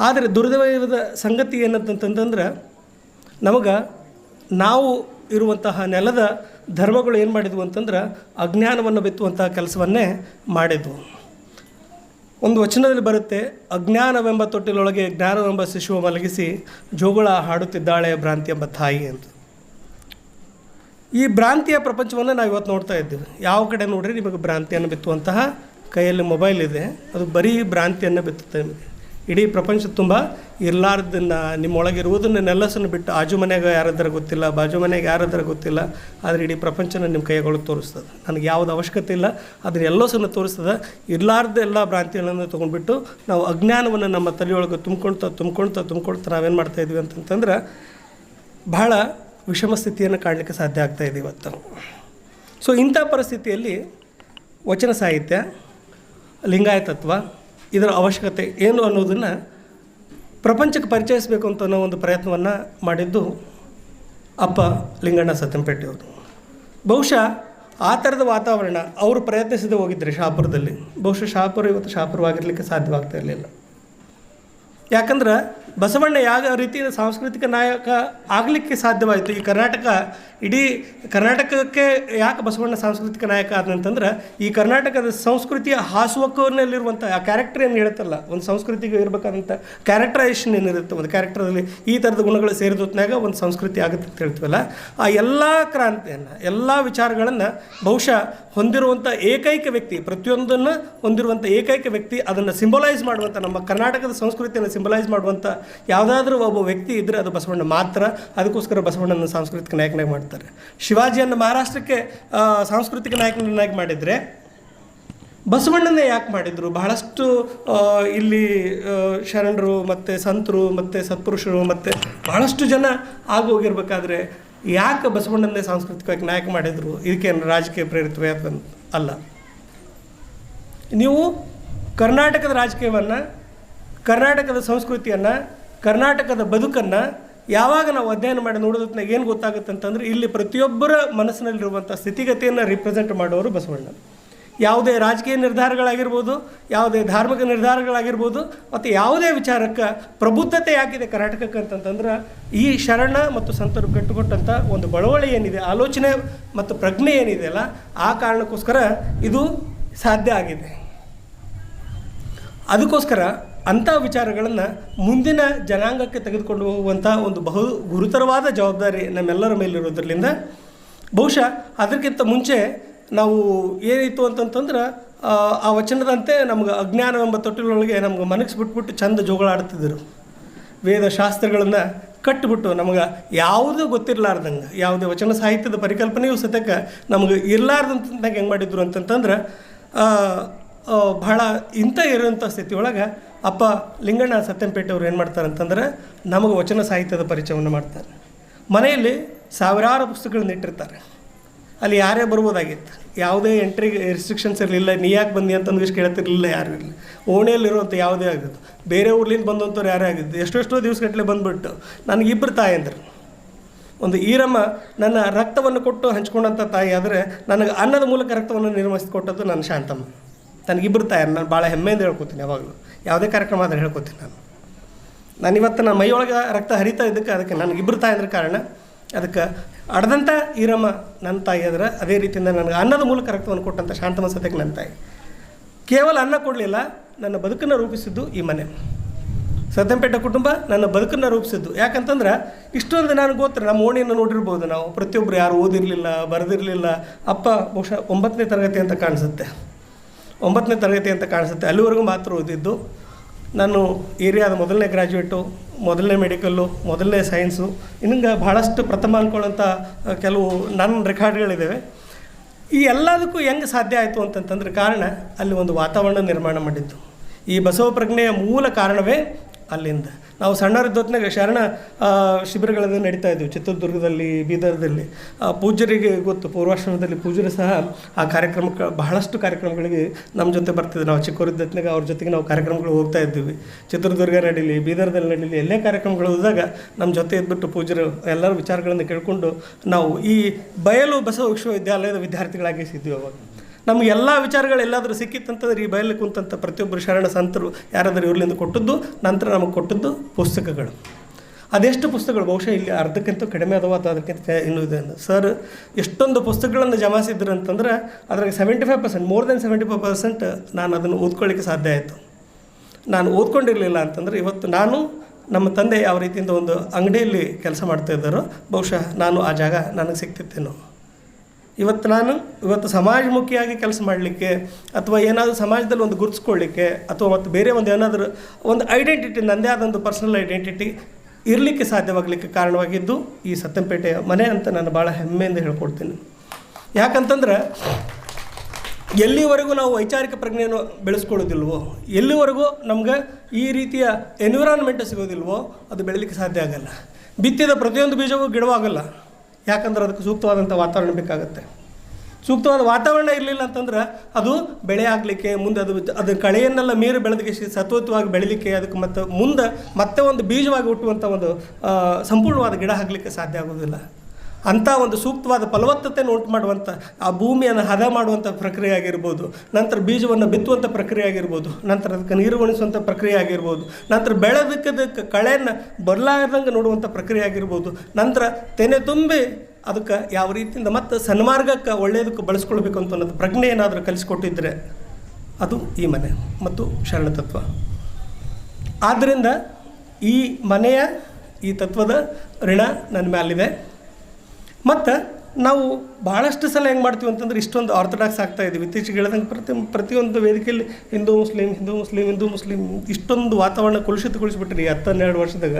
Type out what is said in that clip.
ಆದರೆ ದುರ್ದೈವದ ಸಂಗತಿ ಏನಂತಂತಂದ್ರೆ, ನಮಗೆ ನಾವು ಇರುವಂತಹ ನೆಲದ ಧರ್ಮಗಳು ಏನು ಮಾಡಿದ್ವು ಅಂತಂದ್ರೆ, ಅಜ್ಞಾನವನ್ನು ಬಿತ್ತುವಂತಹ ಕೆಲಸವನ್ನೇ ಮಾಡಿದ್ವು. ಒಂದು ವಚನದಲ್ಲಿ ಬರುತ್ತೆ, ಅಜ್ಞಾನವೆಂಬ ತೊಟ್ಟಿಲೊಳಗೆ ಜ್ಞಾನವೆಂಬ ಶಿಶುವ ಮಲಗಿಸಿ ಜೋಗುಳ ಹಾಡುತ್ತಿದ್ದಾಳೆ ಭ್ರಾಂತಿ ಎಂಬ ತಾಯಿ ಅಂತ. ಈ ಭ್ರಾಂತಿಯ ಪ್ರಪಂಚವನ್ನು ನಾವು ಇವತ್ತು ನೋಡ್ತಾ ಇದ್ದೀವಿ. ಯಾವ ಕಡೆ ನೋಡ್ರಿ ನಿಮಗೆ ಭ್ರಾಂತಿಯನ್ನು ಬಿತ್ತುವಂತಹ ಕೈಯಲ್ಲಿ ಮೊಬೈಲ್ ಇದೆ, ಅದು ಬರೀ ಭ್ರಾಂತಿಯನ್ನು ಬಿತ್ತುತ್ತೆ ನಿಮಗೆ. ಇಡೀ ಪ್ರಪಂಚ ತುಂಬ ಇರಲಾರ್ದನ್ನ, ನಿಮ್ಮೊಳಗಿರುವುದನ್ನು ನೆಲ್ಲಸನ್ನು ಬಿಟ್ಟು ಆಜು ಮನೆಗೆ ಯಾರಾದ್ರೆ ಗೊತ್ತಿಲ್ಲ, ಬಾಜು ಮನೆಗೆ ಯಾರಾದ್ರೆ ಗೊತ್ತಿಲ್ಲ, ಆದರೆ ಇಡೀ ಪ್ರಪಂಚನ ನಿಮ್ಮ ಕೈಗಳು ತೋರಿಸ್ತದೆ. ನನಗೆ ಯಾವುದು ಅವಶ್ಯಕತೆ ಇಲ್ಲ, ಅದನ್ನ ಎಲ್ಲೋಸನ್ನು ತೋರಿಸ್ತದೆ. ಇರಲಾರ್ದ ಎಲ್ಲ ಭ್ರಾಂತಿಗಳನ್ನು ತೊಗೊಂಡ್ಬಿಟ್ಟು ನಾವು ಅಜ್ಞಾನವನ್ನು ನಮ್ಮ ತಲೆಯೊಳಗೆ ತುಂಬ್ಕೊಳ್ತಾ ತುಂಬ್ಕೊಳ್ತಾ ತುಂಬ್ಕೊಳ್ತಾ ನಾವೇನು ಇದ್ವಿ ಅಂತಂತಂದ್ರೆ ಬಹಳ ವಿಷಮ ಸ್ಥಿತಿಯನ್ನು ಕಾಣಲಿಕ್ಕೆ ಸಾಧ್ಯ ಆಗ್ತಾ ಇದೆ ಇವತ್ತು. ಸೊ ಇಂಥ ಪರಿಸ್ಥಿತಿಯಲ್ಲಿ ವಚನ ಸಾಹಿತ್ಯ, ಲಿಂಗಾಯತತ್ವ ಇದರ ಅವಶ್ಯಕತೆ ಏನು ಅನ್ನೋದನ್ನು ಪ್ರಪಂಚಕ್ಕೆ ಪರಿಚಯಿಸಬೇಕು ಅಂತ ಅನ್ನೋ ಒಂದು ಪ್ರಯತ್ನವನ್ನು ಮಾಡಿದ್ದು ಅಪ್ಪ ಲಿಂಗಣ್ಣ ಸತ್ತಂಪೇಟೆಯವರು ಬಹುಶಃ ಆ ಥರದ ವಾತಾವರಣ ಅವರು ಪ್ರಯತ್ನಿಸದೆ ಹೋಗಿದ್ದರೆ ಶಾಪುರದಲ್ಲಿ. ಬಹುಶಃ ಶಾಪುರ ಇವತ್ತು ಶಾಪುರವಾಗಿರಲಿಕ್ಕೆ ಸಾಧ್ಯವಾಗ್ತಾ ಇರಲಿಲ್ಲ. ಯಾಕಂದ್ರೆ ಬಸವಣ್ಣ ಯಾವ ರೀತಿಯ ಸಾಂಸ್ಕೃತಿಕ ನಾಯಕ ಆಗಲಿಕ್ಕೆ ಸಾಧ್ಯವಾಯಿತು? ಈ ಕರ್ನಾಟಕ, ಇಡೀ ಕರ್ನಾಟಕಕ್ಕೆ ಯಾಕೆ ಬಸವಣ್ಣ ಸಾಂಸ್ಕೃತಿಕ ನಾಯಕ ಆದಂತಂದ್ರೆ ಈ ಕರ್ನಾಟಕದ ಸಂಸ್ಕೃತಿಯ ಹಾಸುವಕ್ಕನಲ್ಲಿರುವಂಥ ಆ ಕ್ಯಾರೆಕ್ಟರ್ ಏನು ಹೇಳುತ್ತಲ್ಲ ಒಂದು ಸಂಸ್ಕೃತಿಗೆ ಇರಬೇಕಾದಂಥ ಕ್ಯಾರೆಕ್ಟರೈಸೇಷನ್ ಏನಿರುತ್ತೆ? ಒಂದು ಕ್ಯಾರೆಕ್ಟರಲ್ಲಿ ಈ ಥರದ ಗುಣಗಳು ಸೇರಿದ ಹೊತ್ತಿನಾಗ ಒಂದು ಸಂಸ್ಕೃತಿ ಆಗುತ್ತೆ ಅಂತ ಹೇಳ್ತೀವಲ್ಲ? ಆ ಎಲ್ಲ ಕ್ರಾಂತಿಯನ್ನು, ಎಲ್ಲ ವಿಚಾರಗಳನ್ನು ಬಹುಶಃ ಹೊಂದಿರುವಂಥ ಏಕೈಕ ವ್ಯಕ್ತಿ, ಪ್ರತಿಯೊಂದನ್ನು ಹೊಂದಿರುವಂಥ ಏಕೈಕ ವ್ಯಕ್ತಿ ಅದನ್ನು ಸಿಂಬಲೈಸ್ ಮಾಡುವಂಥ ನಮ್ಮ ಕರ್ನಾಟಕದ ಸಂಸ್ಕೃತಿಯನ್ನು ಸಿಂಬಲೈಸ್ ಮಾಡುವಂಥ ಯಾವುದಾದ್ರೂ ಒಬ್ಬ ವ್ಯಕ್ತಿ ಇದ್ದರೆ ಅದು ಬಸವಣ್ಣ ಮಾತ್ರ, ಅದಕ್ಕೋಸ್ಕರ ಬಸವಣ್ಣನ ಸಾಂಸ್ಕೃತಿಕ ನಾಯಕನಾಗಿ ಮಾಡ್ತಾರೆ. ಶಿವಾಜಿಯನ್ನು ಮಹಾರಾಷ್ಟ್ರಕ್ಕೆ ಸಾಂಸ್ಕೃತಿಕ ನಾಯಕನನ್ನಾಗಿ ಮಾಡಿದರೆ ಬಸವಣ್ಣನೇ ಯಾಕೆ ಮಾಡಿದರು? ಬಹಳಷ್ಟು ಇಲ್ಲಿ ಶರಣರು ಮತ್ತು ಸಂತರು ಮತ್ತು ಸತ್ಪುರುಷರು ಮತ್ತು ಬಹಳಷ್ಟು ಜನ ಆಗೋಗಿರ್ಬೇಕಾದ್ರೆ ಯಾಕೆ ಬಸವಣ್ಣನೇ ಸಾಂಸ್ಕೃತಿಕವಾಗಿ ನಾಯಕ ಮಾಡಿದರು? ಇದಕ್ಕೇನು ರಾಜಕೀಯ ಪ್ರೇರಿತವೇ ಅಲ್ಲ. ನೀವು ಕರ್ನಾಟಕದ ರಾಜಕೀಯವನ್ನು ಕರ್ನಾಟಕದ ಸಂಸ್ಕೃತಿಯನ್ನು, ಕರ್ನಾಟಕದ ಬದುಕನ್ನು ಯಾವಾಗ ನಾವು ಅಧ್ಯಯನ ಮಾಡಿ ನೋಡೋದಕ್ಕೆ ಏನು ಗೊತ್ತಾಗುತ್ತೆ ಅಂತಂದ್ರೆ ಇಲ್ಲಿ ಪ್ರತಿಯೊಬ್ಬರ ಮನಸ್ಸಿನಲ್ಲಿರುವಂಥ ಸ್ಥಿತಿಗತಿಯನ್ನು ರಿಪ್ರೆಸೆಂಟ್ ಮಾಡೋರು ಬಸವಣ್ಣ. ಯಾವುದೇ ರಾಜಕೀಯ ನಿರ್ಧಾರಗಳಾಗಿರ್ಬೋದು, ಯಾವುದೇ ಧಾರ್ಮಿಕ ನಿರ್ಧಾರಗಳಾಗಿರ್ಬೋದು, ಮತ್ತು ಯಾವುದೇ ವಿಚಾರಕ್ಕೆ ಪ್ರಬುದ್ಧತೆ ಯಾಕಿದೆ ಕರ್ನಾಟಕಕ್ಕೆ ಅಂತಂತಂದ್ರೆ ಈ ಶರಣ ಮತ್ತು ಸಂತರು ಕಟ್ಟುಕೊಟ್ಟಂಥ ಒಂದು ಬಳವಳಿ ಏನಿದೆ, ಆಲೋಚನೆ ಮತ್ತು ಪ್ರಜ್ಞೆ ಏನಿದೆಯಲ್ಲ ಆ ಕಾರಣಕ್ಕೋಸ್ಕರ ಇದು ಸಾಧ್ಯ ಆಗಿದೆ. ಅದಕ್ಕೋಸ್ಕರ ಅಂಥ ವಿಚಾರಗಳನ್ನು ಮುಂದಿನ ಜನಾಂಗಕ್ಕೆ ತೆಗೆದುಕೊಂಡು ಹೋಗುವಂಥ ಒಂದು ಬಹು ಗುರುತರವಾದ ಜವಾಬ್ದಾರಿ ನಮ್ಮೆಲ್ಲರ ಮೇಲಿರೋದ್ರಿಂದ ಬಹುಶಃ ಅದಕ್ಕಿಂತ ಮುಂಚೆ ನಾವು ಏನಿತ್ತು ಅಂತಂತಂದ್ರೆ ಆ, ವಚನದಂತೆ ನಮ್ಗೆ ಅಜ್ಞಾನವೆಂಬ ತೊಟ್ಟಿಲೊಳಗೆ ನಮ್ಗೆ ಮನಗಿಸ್ಬಿಟ್ಬಿಟ್ಟು ಚಂದ ಜೋಗಳಾಡ್ತಿದ್ದರು ವೇದ ಶಾಸ್ತ್ರಗಳನ್ನು ಕಟ್ಟಿಬಿಟ್ಟು ನಮಗೆ ಯಾವುದೂ ಗೊತ್ತಿರಲಾರ್ದಂಗೆ ಯಾವುದೇ ವಚನ ಸಾಹಿತ್ಯದ ಪರಿಕಲ್ಪನೆಯೂ ಸತ್ಯಕ್ಕೆ ನಮಗೆ ಇರಲಾರ್ದಂತಾಗ ಹೆಂಗೆ ಮಾಡಿದ್ರು ಅಂತಂತಂದ್ರೆ ಬಹಳ ಇಂಥ ಇರುವಂಥ ಸ್ಥಿತಿ ಒಳಗೆ ಅಪ್ಪ ಲಿಂಗಣ್ಣ ಸತ್ಯಂಪೇಟೆ ಅವ್ರು ಏನು ಮಾಡ್ತಾರೆ ಅಂತಂದ್ರೆ ನಮಗೆ ವಚನ ಸಾಹಿತ್ಯದ ಪರಿಚಯವನ್ನು ಮಾಡ್ತಾರೆ. ಮನೆಯಲ್ಲಿ ಸಾವಿರಾರು ಪುಸ್ತಕಗಳನ್ನ ಇಟ್ಟಿರ್ತಾರೆ. ಅಲ್ಲಿ ಯಾರೇ ಬರ್ಬೋದಾಗಿತ್ತು. ಯಾವುದೇ ಎಂಟ್ರಿ ರಿಸ್ಟ್ರಿಕ್ಷನ್ಸ್ ಇರಲಿಲ್ಲ, ನೀ ಯಾಕೆ ಬಂದಿ ಅಂತಂದು ಇಷ್ಟು ಕೇಳ್ತಿರ್ಲಿಲ್ಲ ಯಾರು ಇರಲಿಲ್ಲ. ಓಣೆಯಲ್ಲಿರುವಂಥ ಯಾವುದೇ ಆಗಿತ್ತು. ಬೇರೆ ಊರ್ಲಿಂದ ಬಂದಂಥವ್ರು ಯಾರೇ ಆಗಿದ್ದು, ಎಷ್ಟೆಷ್ಟೋ ದಿವಸಗಟ್ಟಲೆ ಬಂದುಬಿಟ್ಟು ನನಗೆ ಇಬ್ಬರು ಅಂದರು. ಒಂದು ಈರಮ್ಮ ನನ್ನ ರಕ್ತವನ್ನು ಕೊಟ್ಟು ಹಂಚ್ಕೊಂಡಂಥ ತಾಯಿ ಆದರೆ ನನಗೆ ಅನ್ನದ ಮೂಲಕ ರಕ್ತವನ್ನು ನಿರ್ಮಿಸಿಕೊಟ್ಟದ್ದು ನನ್ನ ಶಾಂತಮ್ಮ. ನನಗಿಬ್ಬರು ತಾಯಿ, ನಾನು ಭಾಳ ಹೆಮ್ಮೆಯಿಂದ ಹೇಳ್ಕೊತೀನಿ ಯಾವಾಗಲೂ. ಯಾವುದೇ ಕಾರ್ಯಕ್ರಮ ಆದರೆ ಹೇಳ್ಕೊತೀನಿ ನಾನು. ನಾನು ಇವತ್ತು ನನ್ನ ಮೈಯೊಳಗೆ ರಕ್ತ ಹರಿತಾ ಇದ್ದಕ್ಕೆ ಅದಕ್ಕೆ ನನಗಿಬ್ಬರು ತಾಯಿ ಅಂದ್ರೆ ಕಾರಣ. ಅದಕ್ಕೆ ಅಡದಂಥ ಈರಮ್ಮ ನನ್ನ ತಾಯಿ ಆದ್ರೆ ಅದೇ ರೀತಿಯಿಂದ ನನಗೆ ಅನ್ನದ ಮೂಲಕ ರಕ್ತವನ್ನು ಕೊಟ್ಟಂಥ ಶಾಂತಮ್ಮ ಸತ್ಯಕ್ಕೆ ನನ್ನ ತಾಯಿ. ಕೇವಲ ಅನ್ನ ಕೊಡಲಿಲ್ಲ, ನನ್ನ ಬದುಕನ್ನು ರೂಪಿಸಿದ್ದು ಈ ಮನೆ. ಸದ್ದಂಪೇಟೆ ಕುಟುಂಬ ನನ್ನ ಬದುಕನ್ನು ರೂಪಿಸಿದ್ದು. ಯಾಕಂತಂದ್ರೆ ಇಷ್ಟೊಂದು ನಾನು ಗೊತ್ತ್ರೆ ನಮ್ಮ ಓಣಿಯನ್ನು ನೋಡಿರ್ಬೋದು ನಾವು. ಪ್ರತಿಯೊಬ್ಬರು ಯಾರು ಓದಿರಲಿಲ್ಲ, ಬರೆದಿರಲಿಲ್ಲ, ಅಪ್ಪ ಬಹುಶಃ ಒಂಬತ್ತನೇ ತರಗತಿ ಅಂತ ಕಾಣಿಸುತ್ತೆ. ಒಂಬತ್ತನೇ ತರಗತಿ ಅಂತ ಕಾಣಿಸುತ್ತೆ. ಅಲ್ಲಿವರೆಗೂ ಮಾತ್ರ ಓದಿದ್ದು. ನಾನು ಏರಿಯಾದ ಮೊದಲನೇ ಗ್ರ್ಯಾಜುಯೇಟು ಮೊದಲನೇ ಮೆಡಿಕಲ್ಲು, ಮೊದಲನೇ ಸೈನ್ಸು, ಇನ್ನಂಗೆ ಭಾಳಷ್ಟು ಪ್ರಥಮ ಅಂದ್ಕೊಳ್ಳೋಂಥ ಕೆಲವು ನನ್ನ ರೆಕಾರ್ಡ್ಗಳಿದ್ದಾವೆ ಈ ಎಲ್ಲದಕ್ಕೂ ಹೆಂಗೆ ಸಾಧ್ಯ ಆಯಿತು ಅಂತಂತಂದ್ರೆ ಕಾರಣ ಅಲ್ಲಿ ಒಂದು ವಾತಾವರಣ ನಿರ್ಮಾಣ ಮಾಡಿದ್ದು. ಈ ಬಸವ ಪ್ರಜ್ಞೆಯ ಮೂಲ ಕಾರಣವೇ ಅಲ್ಲಿಂದ. ನಾವು ಸಣ್ಣವರಿದ್ದೊತ್ನಾಗ ಶರಣ ಶಿಬಿರಗಳನ್ನು ನಡೀತಾ ಇದ್ವಿ. ಚಿತ್ರದುರ್ಗದಲ್ಲಿ ಬೀದರ್ದಲ್ಲಿ. ಆ, ಪೂಜ್ಯರಿಗೆ ಗೊತ್ತು ಪೂರ್ವಾಶ್ರಮದಲ್ಲಿ ಪೂಜರು ಸಹ ಆ ಕಾರ್ಯಕ್ರಮಕ್ಕೆ ಬಹಳಷ್ಟು ಕಾರ್ಯಕ್ರಮಗಳಿಗೆ ನಮ್ಮ ಜೊತೆ ಬರ್ತಿದ್ದೆ ನಾವು ಚಿಕ್ಕವರಿದ್ದೊತ್ನಾಗ ಅವ್ರ ಜೊತೆಗೆ ನಾವು ಕಾರ್ಯಕ್ರಮಗಳು ಹೋಗ್ತಾ ಇದ್ದೀವಿ. ಚಿತ್ರದುರ್ಗ ನಡೀಲಿ ಬೀದರ್ದಲ್ಲಿ ನಡೀಲಿ ಎಲ್ಲೇ ಕಾರ್ಯಕ್ರಮಗಳು ಹೋದಾಗ ನಮ್ಮ ಜೊತೆ ಇದ್ಬಿಟ್ಟು ಪೂಜರು ಎಲ್ಲರ ವಿಚಾರಗಳನ್ನು ಕೇಳಿಕೊಂಡು ನಾವು ಈ ಬಯಲು ಬಸವ ವಿಶ್ವವಿದ್ಯಾಲಯದ ವಿದ್ಯಾರ್ಥಿಗಳಾಗಿ ಸಿದ್ದೀವಿ ಅವಾಗ. ನಮ್ಗೆ ಎಲ್ಲ ವಿಚಾರಗಳು ಎಲ್ಲಾದರೂ ಸಿಕ್ಕಿತ್ತಂತಂದ್ರೆ ಈ ಬಯಲು ಕುಂತಂಥ ಪ್ರತಿಯೊಬ್ಬರು ಶರಣ ಸಂತರು ಯಾರಾದರೂ ಇವ್ರಲಿಂದ ಕೊಟ್ಟದ್ದು, ನಂತರ ನಮಗೆ ಕೊಟ್ಟದ್ದು ಪುಸ್ತಕಗಳು. ಅದೆಷ್ಟು ಪುಸ್ತಕಗಳು? ಬಹುಶಃ ಇಲ್ಲಿ ಅರ್ಧಕ್ಕಿಂತ ಕಡಿಮೆ ಅದಾವ ಅಥವಾ ಅದಕ್ಕಿಂತ ಇನ್ನೂ ಇದೆ ಸರ್, ಎಷ್ಟೊಂದು ಪುಸ್ತಕಗಳನ್ನು ಜಮಾಸಿದ್ರು ಅಂತಂದ್ರೆ ಅದ್ರಾಗ seventy five percent more than seventy five percent ನಾನು ಅದನ್ನು ಓದ್ಕೊಳ್ಳಿಕ್ಕೆ ಸಾಧ್ಯ ಆಯಿತು. ನಾನು ಓದ್ಕೊಂಡಿರಲಿಲ್ಲ ಅಂತಂದರೆ ಇವತ್ತು ನಾನು ನಮ್ಮ ತಂದೆ ಯಾವ ರೀತಿಯಿಂದ ಒಂದು ಅಂಗಡಿಯಲ್ಲಿ ಕೆಲಸ ಮಾಡ್ತಾ ಇದ್ದಾರೋ, ಬಹುಶಃ ನಾನು ಆ ಜಾಗ ನನಗೆ ಸಿಗ್ತಿತ್ತೇನೋ. ಇವತ್ತು ನಾನು ಇವತ್ತು ಸಮಾಜಮುಖಿಯಾಗಿ ಕೆಲಸ ಮಾಡಲಿಕ್ಕೆ ಅಥವಾ ಏನಾದರೂ ಸಮಾಜದಲ್ಲಿ ಒಂದು ಗುರುತಿಸ್ಕೊಳ್ಳಿಕ್ಕೆ ಅಥವಾ ಮತ್ತು ಬೇರೆ ಒಂದು ಏನಾದರೂ ಒಂದು ಐಡೆಂಟಿಟಿ ನನ್ನದೇ ಆದೊಂದು ಪರ್ಸನಲ್ ಐಡೆಂಟಿಟಿ ಇರಲಿಕ್ಕೆ ಸಾಧ್ಯವಾಗಲಿಕ್ಕೆ ಕಾರಣವಾಗಿದ್ದು ಈ ಸತ್ತಂಪೇಟೆಯ ಮನೆ ಅಂತ ನಾನು ಭಾಳ ಹೆಮ್ಮೆಯಿಂದ ಹೇಳ್ಕೊಡ್ತೀನಿ. ಯಾಕಂತಂದ್ರೆ ಎಲ್ಲಿವರೆಗೂ ನಾವು ವೈಚಾರಿಕ ಪ್ರಜ್ಞೆಯನ್ನು ಬೆಳೆಸ್ಕೊಳ್ಳೋದಿಲ್ವೋ, ಎಲ್ಲಿವರೆಗೂ ನಮ್ಗೆ ಈ ರೀತಿಯ ಎನ್ವಿರಾನ್ಮೆಂಟ್ ಸಿಗೋದಿಲ್ವೋ ಅದು ಬೆಳಲಿಕ್ಕೆ ಸಾಧ್ಯ ಆಗಲ್ಲ. ಬಿತ್ತಿದ ಪ್ರತಿಯೊಂದು ಬೀಜವೂ ಗಿಡವಾಗಲ್ಲ. ಯಾಕಂದ್ರೆ ಅದಕ್ಕೆ ಸೂಕ್ತವಾದಂಥ ವಾತಾವರಣ ಬೇಕಾಗುತ್ತೆ. ಸೂಕ್ತವಾದ ವಾತಾವರಣ ಇರಲಿಲ್ಲ ಅಂತಂದ್ರೆ ಅದು ಬೆಳೆ ಆಗಲಿಕ್ಕೆ ಮುಂದೆ ಅದು ಅದು ಕಳೆಯನ್ನೆಲ್ಲ ಮೀರಿ ಬೆಳೆದಕ್ಕೆ ಸತ್ವತ್ವವಾಗಿ ಬೆಳಿಲಿಕ್ಕೆ ಅದಕ್ಕೆ ಮತ್ತು ಮುಂದೆ ಮತ್ತೆ ಒಂದು ಬೀಜವಾಗಿ ಹುಟ್ಟುವಂಥ ಒಂದು ಸಂಪೂರ್ಣವಾದ ಗಿಡ ಆಗಲಿಕ್ಕೆ ಸಾಧ್ಯ ಆಗೋದಿಲ್ಲ ಅಂಥ ಒಂದು ಸೂಕ್ತವಾದ ಫಲವತ್ತತೆಯನ್ನು ಉಂಟು ಮಾಡುವಂಥ ಆ ಭೂಮಿಯನ್ನು ಹದ ಮಾಡುವಂಥ ಪ್ರಕ್ರಿಯೆ ಆಗಿರ್ಬೋದು. ನಂತರ ಬೀಜವನ್ನು ಬಿತ್ತುವಂಥ ಪ್ರಕ್ರಿಯೆ ಆಗಿರ್ಬೋದು. ನಂತರ ಅದಕ್ಕೆ ನೀರು ಉಣಿಸುವಂಥ ಪ್ರಕ್ರಿಯೆ ಆಗಿರ್ಬೋದು. ನಂತರ ಬೆಳೆದಕ್ಕದಕ್ಕೆ ಕಳೆಯನ್ನು ಬರಲಾರ್ದಂಗೆ ನೋಡುವಂಥ ಪ್ರಕ್ರಿಯೆ ಆಗಿರ್ಬೋದು. ನಂತರ ತೆನೆ ತುಂಬಿ ಅದಕ್ಕೆ ಯಾವ ರೀತಿಯಿಂದ ಮತ್ತು ಸನ್ಮಾರ್ಗಕ್ಕೆ ಒಳ್ಳೆಯದಕ್ಕೆ ಬಳಸ್ಕೊಳ್ಬೇಕು ಅಂತ ಅನ್ನೋದು ಪ್ರಜ್ಞೆ ಏನಾದರೂ ಕಲಿಸ್ಕೊಟ್ಟಿದ್ರೆ ಅದು ಈ ಮನೆ ಮತ್ತು ಶರಣತತ್ವ ಆದ್ದರಿಂದ ಈ ಮನೆಯ ಈ ತತ್ವದ ಋಣ ನನ್ನ ಮ್ಯಾಲಿದೆ. ಮತ್ತು ನಾವು ಭಾಳಷ್ಟು ಸಲ ಹೆಂಗೆ ಮಾಡ್ತೀವಿ ಅಂತಂದ್ರೆ ಇಷ್ಟೊಂದು ಆರ್ಥೋಡಾಕ್ಸ್ ಆಗ್ತಾ ಇದ್ದೀವಿ. ಇತ್ತೀಚೆಗೆ ಹೇಳ್ದಂಗೆ ಪ್ರತಿ, ಪ್ರತಿಯೊಂದು ವೇದಿಕೆಯಲ್ಲಿ ಹಿಂದೂ, ಮುಸ್ಲಿಂ ಹಿಂದೂ ಮುಸ್ಲಿಂ ಹಿಂದೂ, ಮುಸ್ಲಿಂ, ಇಷ್ಟೊಂದು ವಾತಾವರಣ ಕಲುಷಿತಗೊಳಿಸ್ಬಿಟ್ರಿ ಹತ್ತು ಹನ್ನೆರಡು ವರ್ಷದಾಗ.